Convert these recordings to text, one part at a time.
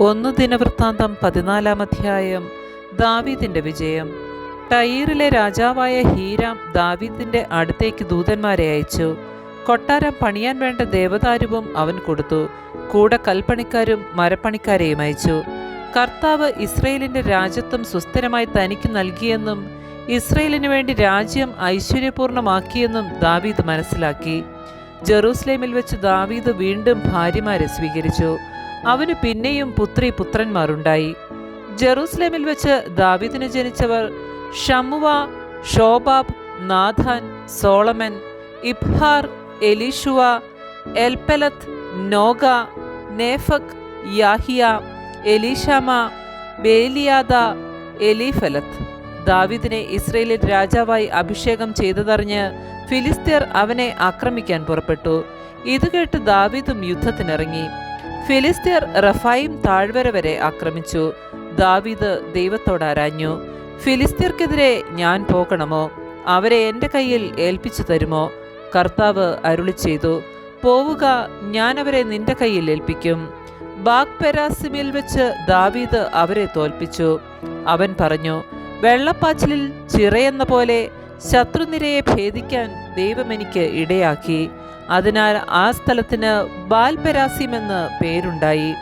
ഒന്ന് ദിനവൃത്താന്തം പതിനാലാം അധ്യായം. ദാവീദിന്റെ വിജയം. ടൈറിലെ രാജാവായ ഹീരാം ദാവീദിന്റെ അടുത്തേക്ക് ദൂതന്മാരെ അയച്ചു. കൊട്ടാരം പണിയാൻ വേണ്ട ദേവദാരുവും അവൻ കൊടുത്തു. കൂടെ കൽപ്പണിക്കാരും മരപ്പണിക്കാരെയും അയച്ചു. കർത്താവ് ഇസ്രയേലിന്റെ രാജ്യത്വം സുസ്ഥിരമായി തനിക്ക് നൽകിയെന്നും ഇസ്രയേലിനു വേണ്ടി രാജ്യം ഐശ്വര്യപൂർണമാക്കിയെന്നും ദാവീദ് മനസ്സിലാക്കി. ജെറൂസലേമിൽ വെച്ച് ദാവീദ് വീണ്ടും ഭാര്യമാരെ സ്വീകരിച്ചു. അവന് പിന്നെയും പുത്രി പുത്രന്മാരുണ്ടായി. ജെറൂസലേമിൽ വെച്ച് ദാവിദിന് ജനിച്ചവർ Shammua Shobab Nathan Solomon Ibhar Elishua Elpelet Nogah Nepheg Yahiya Elishama Beeliada Eliphelet. ദാവിദിനെ ഇസ്രയേലിൽ രാജാവായി അഭിഷേകം ചെയ്തതറിഞ്ഞ് ഫിലിസ്തീർ അവനെ ആക്രമിക്കാൻ പുറപ്പെട്ടു. ഇത് കേട്ട് ദാവിദും യുദ്ധത്തിനിറങ്ങി. ഫിലിസ്തീർ റഫായിം താഴ്വര വരെ ആക്രമിച്ചു. ദാവീദ് ദൈവത്തോട് ആരാഞ്ഞു ഫിലിസ്തീർക്കെതിരെ ഞാൻ പോകണമോ? അവരെ എന്റെ കയ്യിൽ ഏൽപ്പിച്ചു തരുമോ? കർത്താവ് അരുളി ചെയ്തു പോവുക ഞാൻ അവരെ നിന്റെ കയ്യിൽ ഏൽപ്പിക്കും. ബാഗ് പെരാസിമിൽ വെച്ച് ദാവീദ് അവരെ തോൽപ്പിച്ചു. അവൻ പറഞ്ഞു വെള്ളപ്പാച്ചിലിൽ ചിറയെന്ന പോലെ ശത്രുനിരയെ ഭേദിക്കാൻ ദൈവം എനിക്ക് ഇടയാക്കി. അതിനാൽ ആ സ്ഥലത്തിന് ബാൽപെരാസിം എന്ന് പേരുണ്ടായി.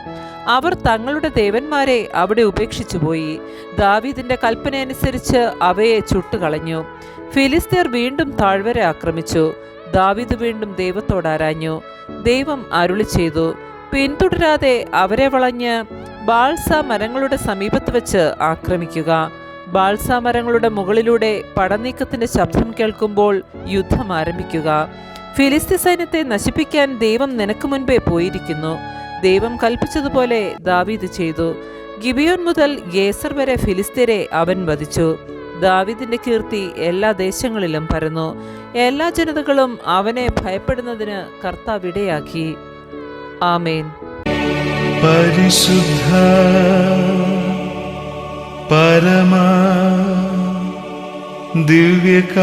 അവർ തങ്ങളുടെ ദേവന്മാരെ അവിടെ ഉപേക്ഷിച്ചു പോയി ദാവീദിന്റെ കൽപ്പന അനുസരിച്ച് അവയെ ചുട്ടുകളഞ്ഞു. ഫിലിസ്തീർ വീണ്ടും താഴ്വര ആക്രമിച്ചു. ദാവീദ് വീണ്ടും ദൈവത്തോട് ആരാഞ്ഞു. ദൈവം അരുളി ചെയ്തു. പിന്തുടരാതെ അവരെ വളഞ്ഞ് ബാൾസ മരങ്ങളുടെ സമീപത്ത് വെച്ച് ആക്രമിക്കുക. ബാൾസ മരങ്ങളുടെ മുകളിലൂടെ പടനീക്കത്തിന്റെ ശബ്ദം കേൾക്കുമ്പോൾ യുദ്ധം ആരംഭിക്കുക. ഫിലിസ്തീൻ സൈന്യത്തെ നശിപ്പിക്കാൻ ദൈവം നിനക്ക് മുൻപേ പോയിരിക്കുന്നു. ദൈവം കൽപ്പിച്ചതുപോലെ ദാവീദ് ചെയ്തു. ഗിബിയോൻ മുതൽ ഗേസർ വരെ ഫിലിസ്തീരെ അവൻ വധിച്ചു. ദാവീദിന്റെ കീർത്തി എല്ലാ ദേശങ്ങളിലും പരന്നു. എല്ലാ ജനതകളും അവനെ ഭയപ്പെടുന്നതിന് കർത്താവ് ഇടയാക്കി. ആമേൻ. പരിശുദ്ധ പരമാ ദിവ്യകാരുണ്യത്തിന്